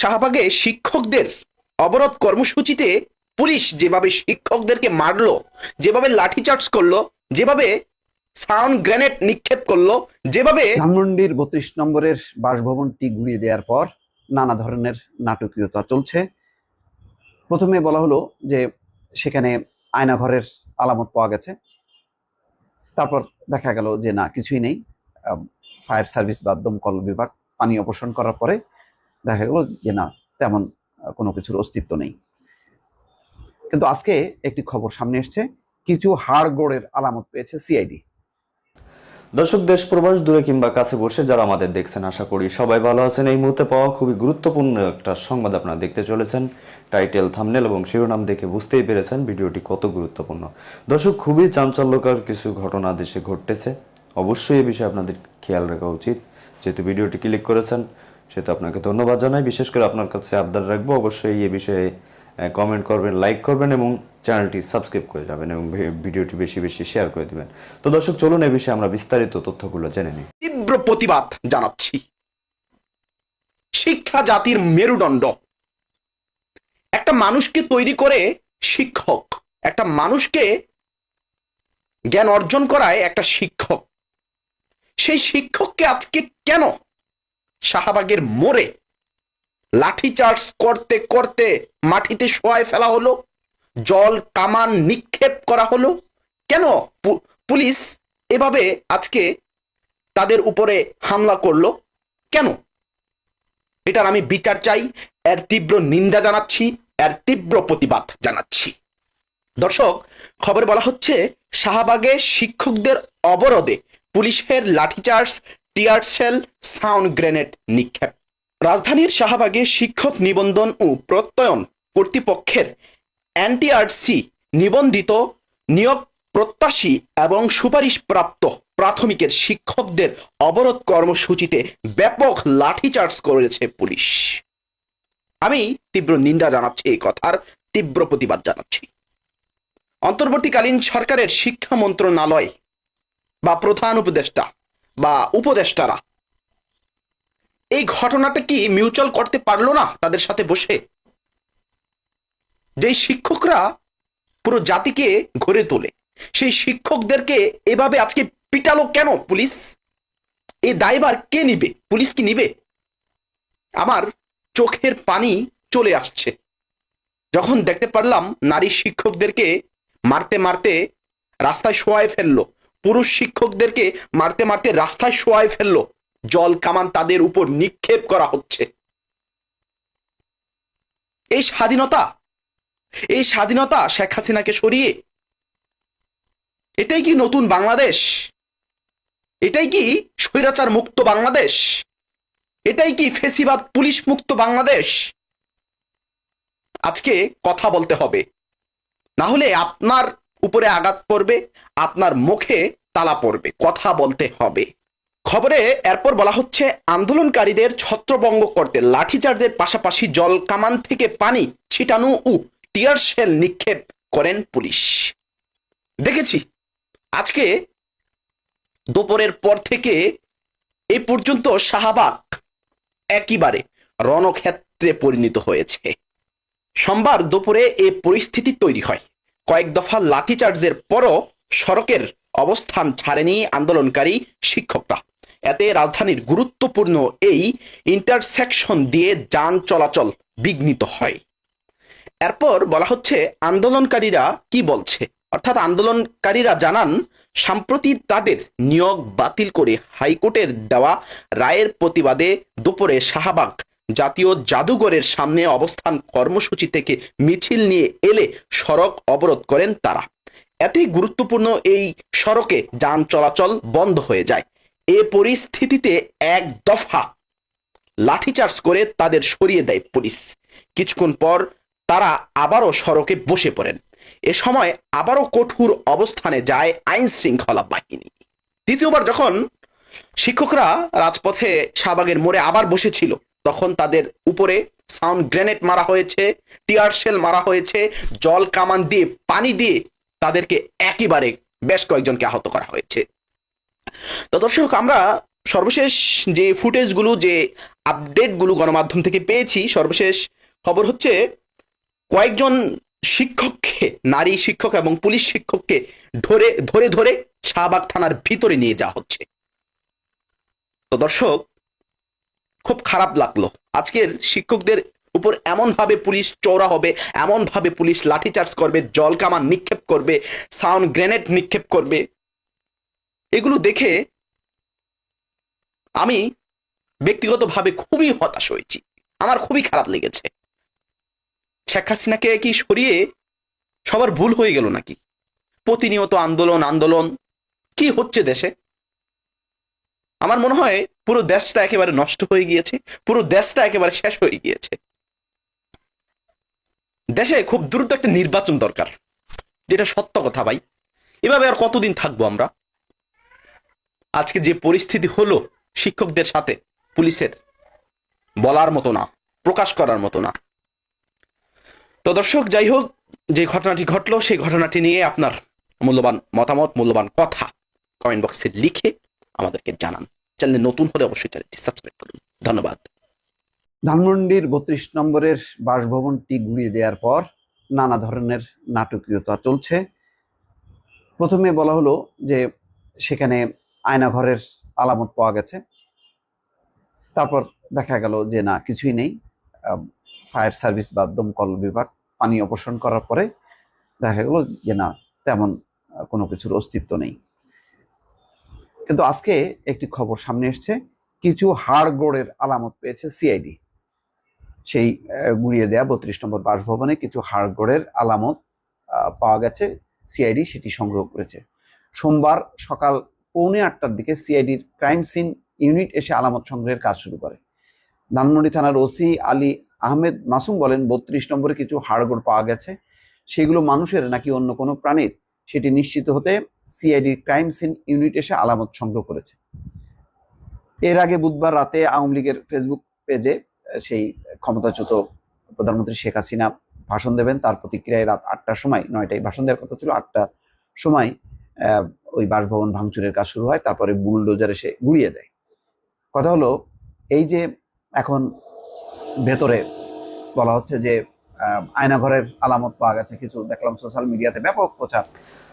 শাহবাগে শিক্ষকদের অবরোধ কর্মসূচিতে পুলিশ যেভাবে শিক্ষকদেরকে মারলো, যেভাবে লাঠিচার্জ করল, যেভাবে সাউন্ড গ্রেনেড নিক্ষেপ করল, যেভাবে ধানমন্ডির বত্রিশ নম্বরের বাসভবনটি ঘুরিয়ে দেওয়ার পর নানা ধরনের নাটকীয়তা চলছে। প্রথমে বলা হলো যে সেখানে আয়নাঘরের আলামত পাওয়া গেছে। তারপর দেখা গেল যে না, কিছুই নেই। ফায়ার সার্ভিস বা দমকল বিভাগ পানি অপসারণ করার পরে দেখা গেল যে না, তেমন কোনো কিছুর অস্তিত্ব নেই। কিন্তু আজকে একটি খবর সামনে এসছে, কিছু হাড়গোড়ের আলামত পেয়েছে সিআইডি। দর্শক, দেশ প্রবাস দূরে কিংবা কাছে বসে যারা আমাদের দেখছেন, আশা করি সবাই ভালো আছেন। এই মুহূর্তে পাওয়া খুবই গুরুত্বপূর্ণ একটা সংবাদ আপনারা দেখতে চলেছেন। টাইটেল থামনেল এবং শিরোনাম দেখে বুঝতেই পেরেছেন ভিডিওটি কত গুরুত্বপূর্ণ। দর্শক, খুবই চাঞ্চল্যকর কিছু ঘটনা দেশে ঘটতেছে। অবশ্যই এই বিষয়ে আপনাদের খেয়াল রাখা উচিত। যেহেতু ভিডিওটি ক্লিক করেছেন সেহেতু আপনাকে ধন্যবাদ জানাই। বিশেষ করে আপনার কাছে আবদার রাখব, অবশ্যই এই বিষয়ে কমেন্ট করবেন লাইক করবেন এবং চ্যানেলটি সাবস্ক্রাইব করে যাবেন এবং ভিডিওটি বেশি বেশি শেয়ার করে দিবেন। তো দর্শক, চলুন এই বিষয়ে আমরা বিস্তারিত তথ্যগুলো জেনে নিই। তীব্র প্রতিবাদ জানাচ্ছি। শিক্ষা জাতির মেরুদণ্ড। একটা মানুষকে তৈরি করে শিক্ষক, একটা মানুষকে জ্ঞান অর্জন করায় একটা শিক্ষক। সেই শিক্ষককে আজকে কেন শাহবাগের মোড়ে লাঠিচার্জ করতে করতে মাটিতে শোয়ায় ফেলা হলো, জল কামান নিক্ষেপ করা হলো। কেন পুলিশ এভাবে আজকে তাদের উপরে হামলা করল? কেন? এটার আমি বিচার চাই, এর তীব্র নিন্দা জানাচ্ছি, এর তীব্র প্রতিবাদ জানাচ্ছি। দর্শক, খবরে বলা হচ্ছে, শাহবাগে শিক্ষকদের অবরোধে পুলিশের lathi charge tear shell sound grenade নিক্ষেপ। রাজধানীর শাহবাগে শিক্ষক নিবন্ধন ও প্রত্যয়ন কর্তৃপক্ষের এনটিআরসি নিবন্ধিত নিয়োগ প্রত্যাশী এবং সুপারিশপ্রাপ্ত প্রাথমিকের শিক্ষকদের অবরোধ কর্মসূচিতে ব্যাপক লাঠিচার্জ করেছে পুলিশ। আমি তীব্র নিন্দা জানাচ্ছি এই কথার তীব্র প্রতিবাদ জানাচ্ছি। অন্তর্বর্তীকালীন সরকারের শিক্ষা মন্ত্রণালয় বা প্রধান উপদেষ্টা বা উপদেষ্টারা। এই ঘটনাটা কি মিউচুয়াল করতে পারল না তাদের সাথে বসে? যেই শিক্ষকরা পুরো জাতিকে গড়ে তোলে, সেই শিক্ষকদেরকে এভাবে আজকে পিটালো কেন পুলিশ? এই দায়বার কে নিবে? পুলিশ কি নিবে? আমার চোখের পানি চলে আসছে। যখন দেখতে পারলাম নারী শিক্ষকদেরকে মারতে মারতে রাস্তায় শোয়ায় ফেলল পুরুষ শিক্ষকদেরকে মারতে মারতে রাস্তায় শোয়ায় ফেলল। জল, কামান তাদের উপর নিক্ষেপ করা হচ্ছে। এই স্বাধীনতা এই স্বাধীনতা শেখ হাসিনাকে সরিয়ে, এটাই কি নতুন বাংলাদেশ? এটাই কি স্বৈরাচার মুক্ত বাংলাদেশ? এটাই কি ফেসিবাদ পুলিশ মুক্ত বাংলাদেশ? আজকে কথা বলতে হবে। না হলে আপনার উপরে আঘাত পড়বে আপনার মুখে তালা পড়বে। কথা বলতে হবে। খবরে এরপর বলা হচ্ছে, আন্দোলনকারীদের ছত্রভঙ্গ করতে লাঠিচার্জের পাশাপাশি জল কামান থেকে পানি ছিটানো ও টিয়ার শেল নিক্ষেপ করেন পুলিশ। দেখেছি। আজকে দুপুরের পর থেকে এ পর্যন্ত শাহবাগ একেবারে রণক্ষেত্রে পরিণত হয়েছে। সোমবার দুপুরে এ পরিস্থিতি তৈরি হয়। কয়েক দফা লাঠিচার্জের পরও সড়কের অবস্থান ছাড়েনি আন্দোলনকারী শিক্ষকরা। এতে রাজধানীর গুরুত্বপূর্ণ এই ইন্টারসেকশন দিয়ে যান চলাচল বিঘ্নিত হয়। এরপর বলা হচ্ছে, আন্দোলনকারীরা কি বলছে? অর্থাৎ আন্দোলনকারীরা জানান, সম্প্রতি তাদের নিয়োগ বাতিল করে হাইকোর্টের দেওয়া রায়ের প্রতিবাদে দুপুরে শাহবাগ জাতীয় জাদুঘরের সামনে অবস্থান কর্মসূচি থেকে মিছিল নিয়ে এলে সড়ক অবরোধ করেন তারা। এতে গুরুত্বপূর্ণ এই সড়কে যান চলাচল বন্ধ হয়ে যায়। এ পরিস্থিতিতে এক দফা লাঠিচার্জ করে তাদের সরিয়ে দেয় পুলিশ। কিছুক্ষণ পর তারা আবারও সড়কে বসে পড়েন। এ সময় আবারও কঠোর অবস্থানে যায় আইন শৃঙ্খলা বাহিনী। দ্বিতীয়বার যখন শিক্ষকরা রাজপথে শাহবাগের মোড়ে আবার বসেছিল তখন তাদের উপরে সাউন্ড গ্রেনেড মারা হয়েছে টিয়ার শেল মারা হয়েছে, জল কামান দিয়ে, পানি দিয়ে তাদেরকে একেবারে বেশ কয়েকজনকে আহত করা হয়েছে। তো দর্শক, আমরা সর্বশেষ যে ফুটেজগুলো যে আপডেটগুলো গণমাধ্যম থেকে পেয়েছি, সর্বশেষ খবর হচ্ছে কয়েকজন শিক্ষককে, নারী শিক্ষক এবং পুলিশ শিক্ষককে ধরে ধরে ধরে শাহবাগ থানার ভিতরে নিয়ে যাওয়া হচ্ছে। তো দর্শক খুব খারাপ লাগল। আজকের শিক্ষকদের উপর এমন ভাবে পুলিশ চৌড়া হবে এমন ভাবে পুলিশ লাঠিচার্জ করবে, জল কামান নিক্ষেপ করবে, সাউন্ড গ্রেনেড নিক্ষেপ করবে। এগুলো দেখে আমি ব্যক্তিগতভাবে খুবই হতাশ হয়েছি। আমার খুবই খারাপ লেগেছে। শেখ হাসিনাকে কি সরিয়ে সবার ভুল হয়ে গেল নাকি? প্রতিনিয়ত আন্দোলন আন্দোলন, কি হচ্ছে দেশে? আমার মনে হয় পুরো দেশটা একেবারে নষ্ট হয়ে গিয়েছে, পুরো দেশটা একেবারে শেষ হয়ে গিয়েছে। দেশে খুব দ্রুত একটা নির্বাচন দরকার, যেটা সত্য কথা ভাই। এভাবে আর কতদিন থাকব আমরা? আজকে যে পরিস্থিতি হলো শিক্ষকদের সাথে, পুলিশের, বলার মতো না, প্রকাশ করার মতো না। তো দর্শক, যাই হোক, যে ঘটনাটি ঘটলো, সেই ঘটনাটি নিয়ে আপনার মূল্যবান মতামত, মূল্যবান কথা কমেন্ট বক্সে লিখে আমাদেরকে জানান। চ্যানেলে নতুন হলে অবশ্যই চ্যানেলটি সাবস্ক্রাইব করুন। ধন্যবাদ। ধানমন্ডির বত্রিশ নম্বরের বাসভবনটি ঘুরিয়ে দেওয়ার পর নানা ধরনের নাটকীয়তা চলছে। প্রথমে বলা হলো যে সেখানে আয়নাঘরের আলামত পাওয়া গেছে। তারপর দেখা গেল যে না, কিছুই নেই। ফায়ার সার্ভিস বা দমকল বিভাগ পানি অপসারণ করার পরে দেখা গেল যে না, তেমন কোনো কিছুর অস্তিত্ব নেই। কিন্তু আজকে একটি খবর সামনে এসছে। কিছু হাড়গোড়ের আলামত পেয়েছে সিআইডি সেই গুড়িয়ে দেয়া বত্রিশ নম্বর বাসভবনে কিছু হাড়গোড়ের আলামত পাওয়া গেছে। সিআইডি সেটি সংগ্রহ করেছে। সোমবার সকাল পৌনে আটটার দিকে সিআইডির ক্রাইম সিন ইউনিট এসে আলামত সংগ্রহের কাজ শুরু করে। ধানমন্ডি থানার ওসি আলী আহমেদ মাসুম বলেন, বত্রিশ নম্বরে কিছু হাড়গোড় পাওয়া গেছে। সেগুলো মানুষের নাকি অন্য কোনো প্রাণীর? সেটি নিশ্চিত হতে সিআইডি ক্রাইম সিন ইউনিট এসে আলামত সংগ্রহ করেছে। এর আগে বুধবার রাতে আওয়ামী লীগের ফেসবুক পেজে সেই ক্ষমতাচ্যুত প্রধানমন্ত্রী শেখ হাসিনা ভাষণ দেবেন। তার প্রতিক্রিয়ায় রাত আটটার সময়, নয়টায় ভাষণ দেওয়ার কথা ছিল, আটটার সময় ওই বাসভবন ভাঙচুরের কাজ শুরু হয়, তারপরে বুলডোজার এসে গুড়িয়ে দেয়। কথা হলো, এই যে এখন ভেতরে বলা হচ্ছে যে আয়নাঘরের আলামত পাওয়া গেছে, কিছু দেখলাম সোশ্যাল মিডিয়াতে ব্যাপক প্রচার।